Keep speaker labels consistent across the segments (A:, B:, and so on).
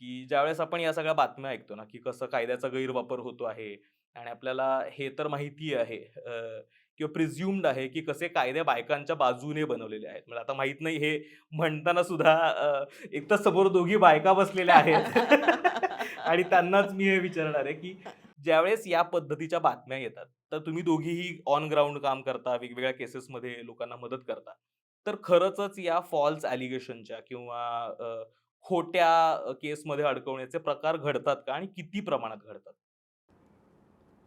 A: की ज्यावेळेस आपण या सगळ्या बातम्या ऐकतो ना की कसं कायद्याचा गैरवापर होतो आहे आणि आपल्याला हे तर माहिती आहे किंवा प्रिझ्युम्ड आहे की कसे कायदे बायकांच्या बाजूने बनवलेले आहेत. म्हणजे आता माहीत नाही हे म्हणताना सुद्धा एक तर समोर दोघी बायका बसलेल्या आहेत आणि त्यांनाच मी हे विचारणार आहे की ज्यावेळेस या पद्धतीच्या बातम्या येतात तर तुम्ही दोघीही ऑन ग्राउंड काम करता वेगवेगळ्या केसेसमध्ये लोकांना मदत करता. तर खरंच या फॉल्स ॲलिगेशनच्या किंवा खोट्या केसमध्ये अडकवण्याचे प्रकार घडतात का? आणि किती प्रमाणात घडतात?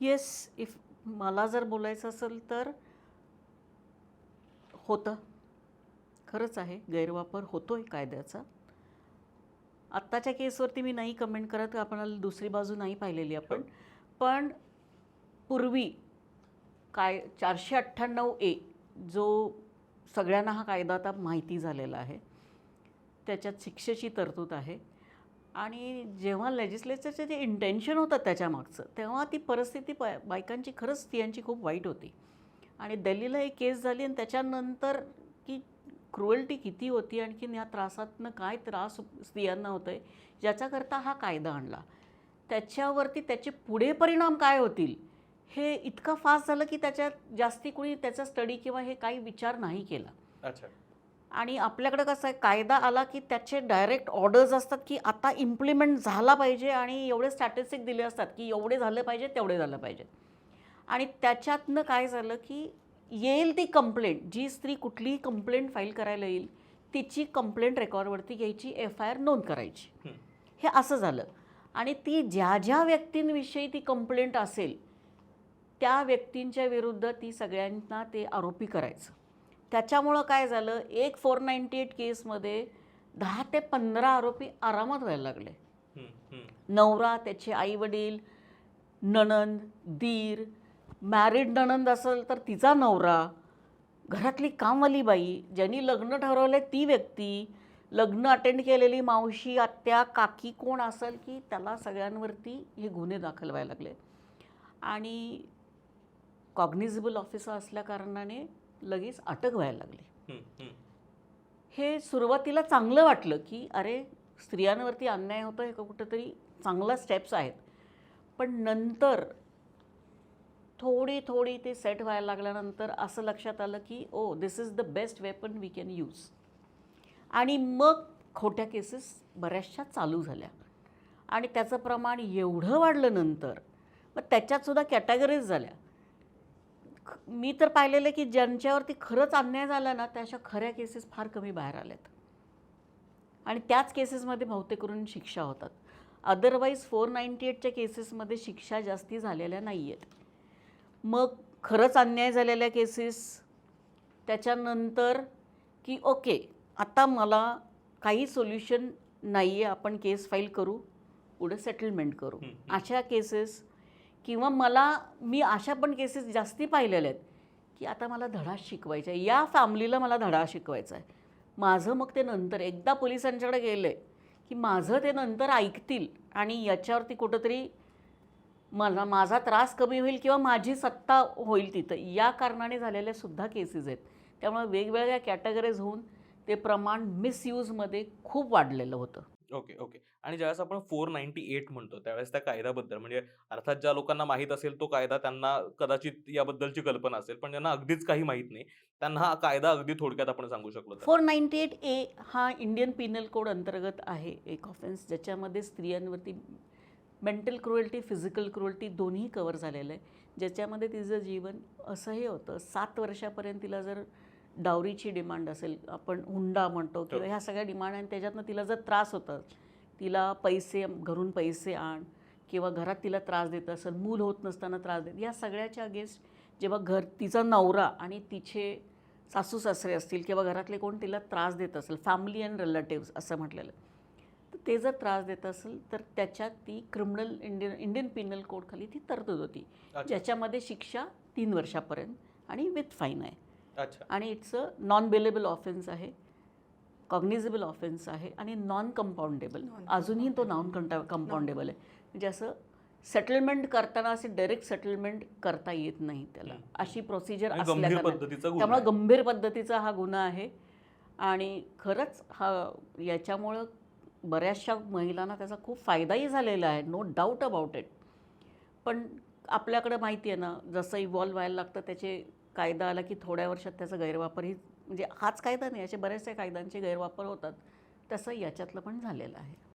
B: येस इफ मला जर बोलायचं असेल तर होतं. खरंच आहे गैरवापर होतो आहे कायद्याचा. आत्ताच्या केसवरती मी नाही कमेंट करत आपणाला दुसरी बाजू नाही पाहिलेली आपण. पण पूर्वी काय चारशे अठ्ठ्याण्णव ए जो सगळ्यांना हा कायदा आता माहिती झालेला आहे. त्याच्यात शिक्षेची तरतूद आहे. आणि जेव्हा लेजिस्लेचरचं जे इंटेन्शन होतं त्याच्यामागचं तेव्हा ती परिस्थिती बाय बायकांची खरंच स्त्रियांची खूप वाईट होती. आणि दिल्लीला एक केस झाली आणि त्याच्यानंतर की क्रुएल्टी किती होती आणखीन या त्रासातनं काय त्रास स्त्रियांना होतो आहे ज्याच्याकरता हा कायदा आणला. त्याच्यावरती त्याचे पुढे परिणाम काय होतील हे इतकं फास्ट झालं की त्याच्यात जास्ती कोणी त्याचा स्टडी किंवा हे काही विचार नाही केला.
A: अच्छा.
B: आणि आपल्याकडे कसं आहे कायदा आला की त्याचे डायरेक्ट ऑर्डर्स असतात की आता इम्प्लिमेंट झाला पाहिजे आणि एवढे स्टॅटिस्टिक दिले असतात की एवढे झालं पाहिजे तेवढे झालं पाहिजे. आणि त्याच्यातनं काय झालं की येईल ती कंप्लेंट जी स्त्री कुठलीही कंप्लेंट फाईल करायला येईल तिची कंप्लेंट रेकॉर्डवरती घ्यायची एफ आय आर नोंद करायची.
A: हं.
B: हे असं झालं. आणि ती ज्या ज्या व्यक्तींविषयी ती कंप्लेंट असेल त्या व्यक्तींच्या विरुद्ध ती सगळ्यांना ते आरोपी करायचं. त्याच्यामुळं काय झालं? एक फोर नाईन्टी एट केसमध्ये दहा ते पंधरा आरोपी आरामात व्हायला लागले. नवरा त्याचे आईवडील नणंद दीर मॅरिड नणंद असेल तर तिचा नवरा घरातली कामवाली बाई ज्यांनी लग्न ठरवलं ती व्यक्ती लग्न अटेंड केलेली मावशी आत्या काकी कोण असेल की त्याला सगळ्यांवरती हे गुन्हे दाखल व्हायला लागले. आणि कॉग्निझिबल ऑफिसर असल्याकारणाने लगेच अटक व्हायला लागली. हे सुरुवातीला चांगलं वाटलं की अरे स्त्रियांवरती अन्याय होतो हे कुठंतरी चांगला स्टेप्स आहेत. पण नंतर थोडी थोडी ते सेट व्हायला लागल्यानंतर असं लक्षात आलं की ओ this is the best weapon we can use आणि मग खोट्या केसेस बऱ्याचशा चालू झाल्या. आणि त्याचं प्रमाण एवढं वाढलं नंतर मग त्याच्यातसुद्धा कॅटेगरीज झाल्या. मी तर पाहिलेलं आहे की ज्यांच्यावरती खरंच अन्याय झाला ना त्या अशा खऱ्या केसेस फार कमी बाहेर आल्यात. आणि त्याच केसेसमध्ये बहुतेक करून शिक्षा होतात. अदरवाईज फोर नाईन्टी एटच्या केसेसमध्ये शिक्षा जास्ती झालेल्या नाही आहेत मग खरंच अन्याय झालेल्या केसेस त्याच्यानंतर की ओके आता मला काही सोल्युशन नाही आहे आपण केस फाईल करू पुढे सेटलमेंट करू. अशा केसेस किंवा मला मी अशा पण केसेस जास्ती पाहिलेल्या आहेत की आता मला धडा शिकवायचा आहे. या फॅमिलीला मला धडा शिकवायचा आहे. माझं मग ते नंतर एकदा पोलिसांच्याकडे गेलं आहे की माझं ते नंतर ऐकतील आणि याच्यावरती कुठंतरी मला माझा त्रास कमी होईल किंवा माझी सत्ता होईल तिथं. या कारणाने झालेल्या सुद्धा केसेस आहेत. त्यामुळे वेगवेगळ्या कॅटेगरीज होऊन ते प्रमाण मिसयूजमध्ये खूप वाढलेलं होतं.
A: Okay okay. आणि ज्यावेळेस आपण फोर नाईन्टी एट म्हणतो त्यावेळेस त्या कायद्याबद्दल म्हणजे अर्थात ज्या लोकांना माहीत असेल तो कायदा त्यांना कदाचित याबद्दलची कल्पना असेल पण ज्यांना अगदीच काही माहीत नाही त्यांना हा कायदा अगदी थोडक्यात आपण सांगू शकलो
B: फोर नाईन्टी एट ए हा इंडियन पिनल कोड अंतर्गत आहे एक ऑफेन्स ज्याच्यामध्ये स्त्रियांवरती मेंटल क्रुएल्टी फिजिकल क्रुएल्टी दोन्ही कवर झालेलं आहे. ज्याच्यामध्ये तिचं जीवन असंही होतं सात वर्षापर्यंत तिला जर डावरीची डिमांड असेल आपण हुंडा म्हणतो किंवा ह्या सगळ्या डिमांड आणि त्याच्यातनं तिला जर त्रास होतं तिला पैसे घरून पैसे आण किंवा घरात तिला त्रास देत असेल मूल होत नसताना त्रास देत या सगळ्याच्या अगेन्स्ट जेव्हा घर तिचा नवरा आणि तिचे सासू सासरे असतील किंवा घरातले कोण तिला त्रास देत असेल फॅमिली अँड रिलेटिव्स असं म्हटलेलं तर ते जर त्रास देत असेल तर त्याच्यात ती क्रिमिनल इंडियन इंडियन पिनल कोडखाली ती तरतूद होती. ज्याच्यामध्ये शिक्षा तीन वर्षापर्यंत आणि विथ फाईन आहे. आणि it's a non bailable offence आहे कॉग्निझेबल ऑफेन्स आहे आणि नॉन कंपाऊंडेबल अजूनही तो नॉन कंटा कंपाऊंडेबल आहे. म्हणजे असं सेटलमेंट करताना असे डायरेक्ट सेटलमेंट करता येत नाही त्याला. अशी प्रोसिजर त्यामुळे. गंभीर पद्धतीचा हा गुन्हा आहे. आणि खरंच हा याच्यामुळं बऱ्याचशा महिलांना त्याचा खूप फायदाही झालेला आहे नो डाऊट अबाउट इट पण आपल्याकडं माहिती आहे ना जसं इव्हॉल्व व्हायला लागतं त्याचे कायदा आला की थोड्या वर्षात त्याचा गैरवापरही म्हणजे हाच कायदा नाही असे बरेचसे कायद्यांचे गैरवापर होतात. तसं याच्यातलं पण झालेलं आहे.